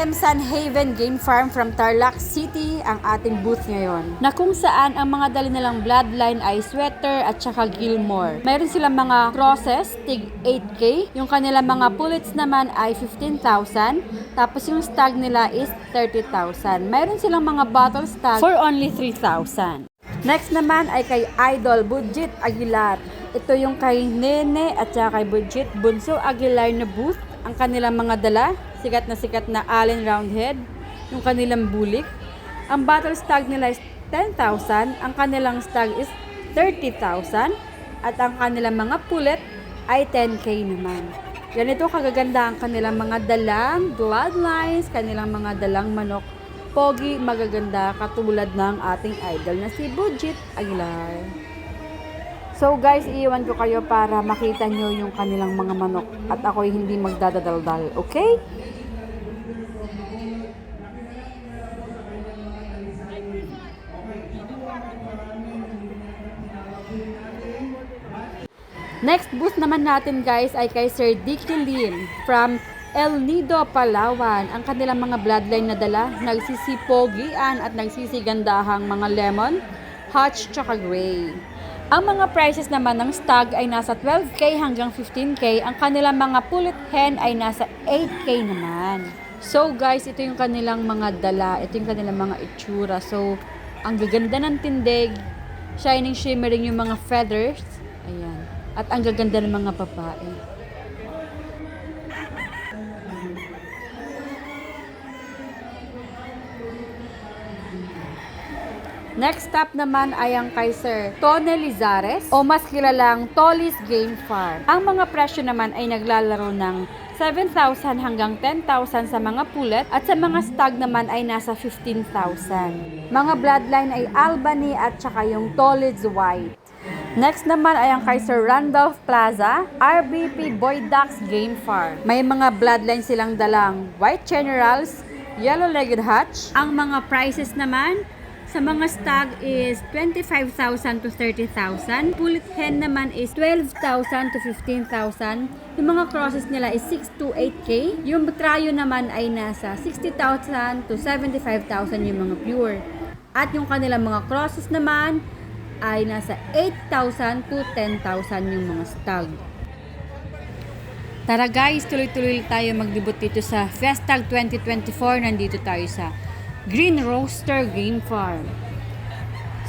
AM Sun Haven Game Farm from Tarlac City ang ating booth ngayon. Na kung saan ang mga dali nilang bloodline ay Sweater at saka Gilmore. Mayroon silang mga crosses, tig 8K. Yung kanilang mga pullets naman ay 15,000. Tapos yung stag nila is 30,000. Mayroon silang mga bottle stag for only 3,000. Next naman ay kay Idol Budget Aguilar. Ito yung kay Nene at saka kay Budget Bunso Aguilar na booth. Ang kanilang mga dala, sikat na sikat na Allen Roundhead, yung kanilang bulik. Ang battle stag nila is 10,000, ang kanilang stag is 30,000, at ang kanilang mga pulet ay 10k naman. Ganito kagaganda ang kanilang mga dalang bloodlines, kanilang mga dalang manok pogi, magaganda, katulad ng ating idol na si Budget Aguilar. So guys, iiwan ko kayo para makita nyo yung kanilang mga manok at ako'y hindi magdadadaldal, okay? Next booth naman natin guys ay kay Sir Dicky Lim from El Nido, Palawan. Ang kanilang mga bloodline na dala, nagsisipogian at nagsisigandahang mga lemon, hotch, tsaka gray. Ang mga prices naman ng stag ay nasa 12k hanggang 15k. Ang kanilang mga pullet hen ay nasa 8k naman. So guys, ito yung kanilang mga dala. Ito yung kanilang mga itsura. So, ang gaganda ng tindig. Shining shimmering yung mga feathers. Ayan. At ang gaganda ng mga babae. Next stop naman ay ang kay Sir Tone Lizares o mas kilalang Tolis Game Farm. Ang mga presyo naman ay naglalaro ng 7,000 hanggang 10,000 sa mga pulet at sa mga stag naman ay nasa 15,000. Mga bloodline ay Albany at saka yung Tollids White. Next naman ay ang kay Sir Randolph Plaza, RBP Boy Ducks Game Farm. May mga bloodline silang dalang White Generals, Yellow-Legged Hutch. Ang mga prices naman sa mga stag is 25,000 to 30,000. Pullet hen naman is 12,000 to 15,000. Yung mga crosses nila is 6 to 8K. Yung tryo naman ay nasa 60,000 to 75,000 yung mga pure. At yung kanilang mga crosses naman ay nasa 8,000 to 10,000 yung mga stag. Tara guys, tuloy-tuloy tayo magdebut dito sa Festag 2024. Nandito tayo sa Green Roaster Game Farm.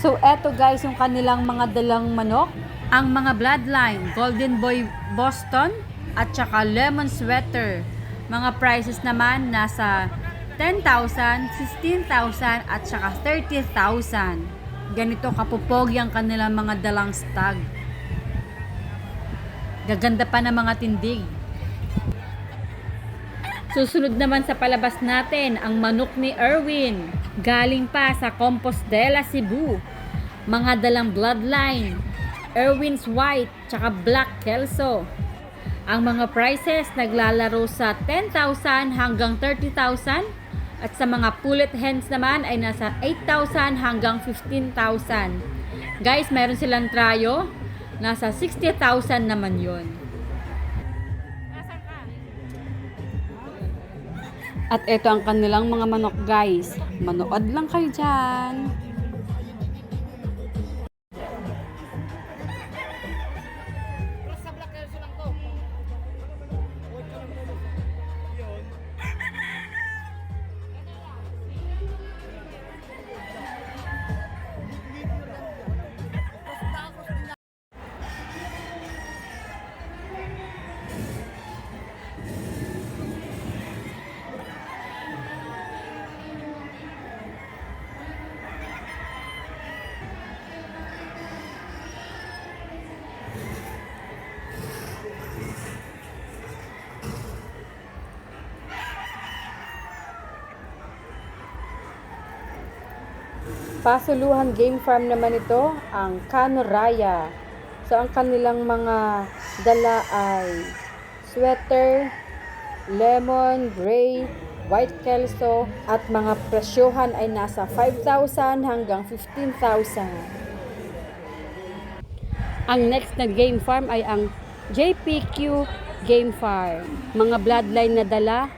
So, eto guys, yung kanilang mga dalang manok. Ang mga bloodline, Golden Boy Boston at saka Lemon Sweater. Mga prices naman nasa 10,000, 15,000 at saka 30,000. Ganito kapupogi ang kanilang mga dalang stag. Gaganda pa ng mga tindig. Susunod naman sa palabas natin, ang manok ni Erwin. Galing pa sa Compostela, Cebu. Mga dalang bloodline. Erwin's White, tsaka Black Kelso. Ang mga prices naglalaro sa 10,000 hanggang 30,000 at sa mga pullet hens naman ay nasa 8,000 hanggang 15,000. Guys, meron silang tryo. Nasa 60,000 naman yon. At ito ang kanilang mga manok guys. Manood lang kayo dyan. Pasuluhan Game Farm naman ito, ang Canoraya. So, ang kanilang mga dala ay sweater, lemon, gray, white kelso, at mga presyohan ay nasa 5,000 hanggang 15,000. Ang next na game farm ay ang JPQ Game Farm. Mga bloodline na dala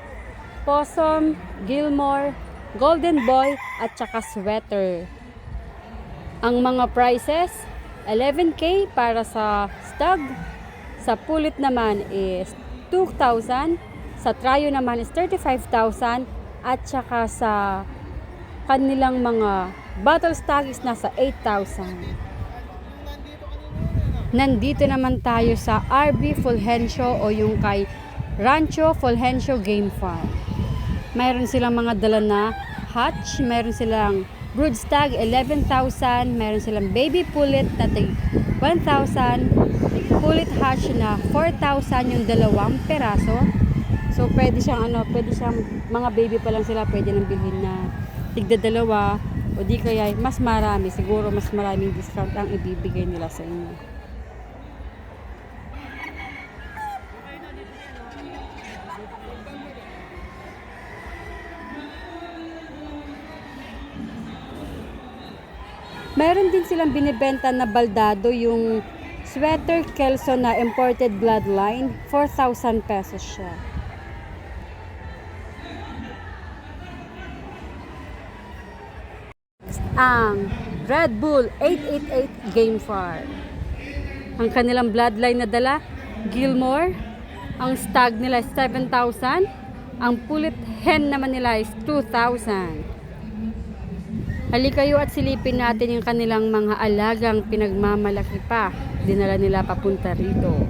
Possum, Gilmore, Golden Boy, at saka Sweater. Ang mga prices, 11K para sa stag. Sa pulit naman is 2,000. Sa trayo naman is 35,000. At saka sa kanilang mga battle stag is nasa 8,000. Nandito naman tayo sa RB Fulgencio o yung kay Rancho Fulgencio Game Farm. Mayroon silang mga dala na hatch, mayroon silang brood stag 11,000, mayroon silang baby pullet na tig 1,000, pullet hatch na 4,000 yung dalawang peraso. So pwede siyang ano, pwede siyang mga baby pa lang sila pwede nang bilhin na tigda dalawa o di kaya mas marami, siguro mas maraming discount ang ibibigay nila sa inyo. Meron din silang binibenta na baldado yung sweater Kelso na imported bloodline. 4,000 pesos siya. Ang Red Bull 888 Game Farm. Ang kanilang bloodline na dala, Gilmore. Ang stag nila is 7,000. Ang pulit hen naman nila is 2,000. Halika kayo at silipin natin yung kanilang mga alagang pinagmamalaki pa. Dinala nila papunta rito.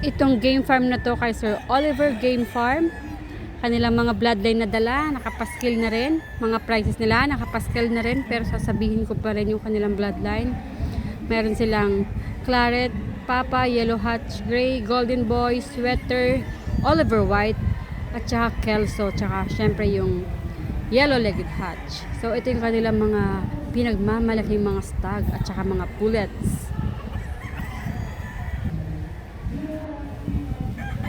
Itong game farm na to kay Sir Oliver Game Farm kanilang mga bloodline na dala, nakapaskil na rin. Mga prices nila, nakapaskil na rin. Pero sasabihin ko pa rin yung kanilang bloodline. Meron silang claret, papa, yellow hatch, gray, golden boy, sweater, Oliver white, at saka kelso, tsaka syempre yung yellow-legged hatch. So ito yung kanilang mga pinagmamalaking mga stag at saka mga pullets.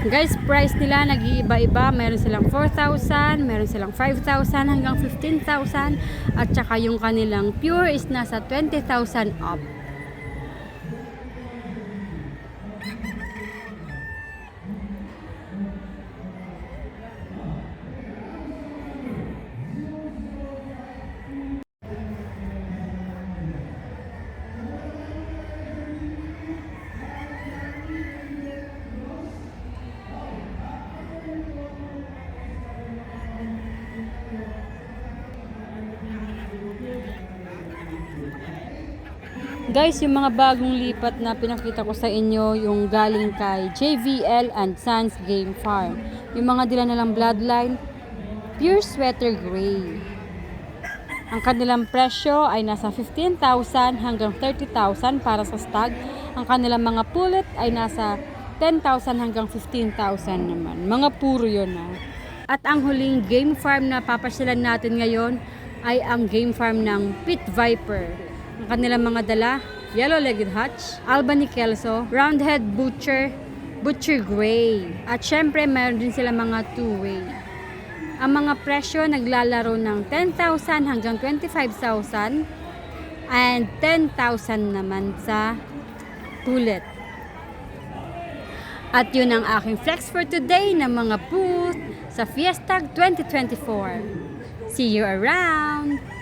Guys, price nila nag-iiba-iba. Meron silang 4,000, meron silang 5,000 hanggang 15,000 at saka yung kanilang pure is nasa 20,000 up. Guys, yung mga bagong lipat na pinakita ko sa inyo, yung galing kay JVL and Sons Game Farm. Yung mga dila nalang bloodline, pure sweater gray. Ang kanilang presyo ay nasa 15,000 hanggang 30,000 para sa stag. Ang kanilang mga pullet ay nasa 10,000 hanggang 15,000 naman. Mga puro yun na. At ang huling game farm na papasyalan natin ngayon ay ang game farm ng Pit Viper. Ang kanilang mga dala, yellow-legged hutch, Albany Kelso, roundhead butcher, butcher gray. At syempre, meron din sila mga two-way. Ang mga presyo naglalaro ng 10,000 hanggang 25,000 and 10,000 naman sa tullet. At yun ang aking flex for today ng mga booth sa Fiesta 2024. See you around!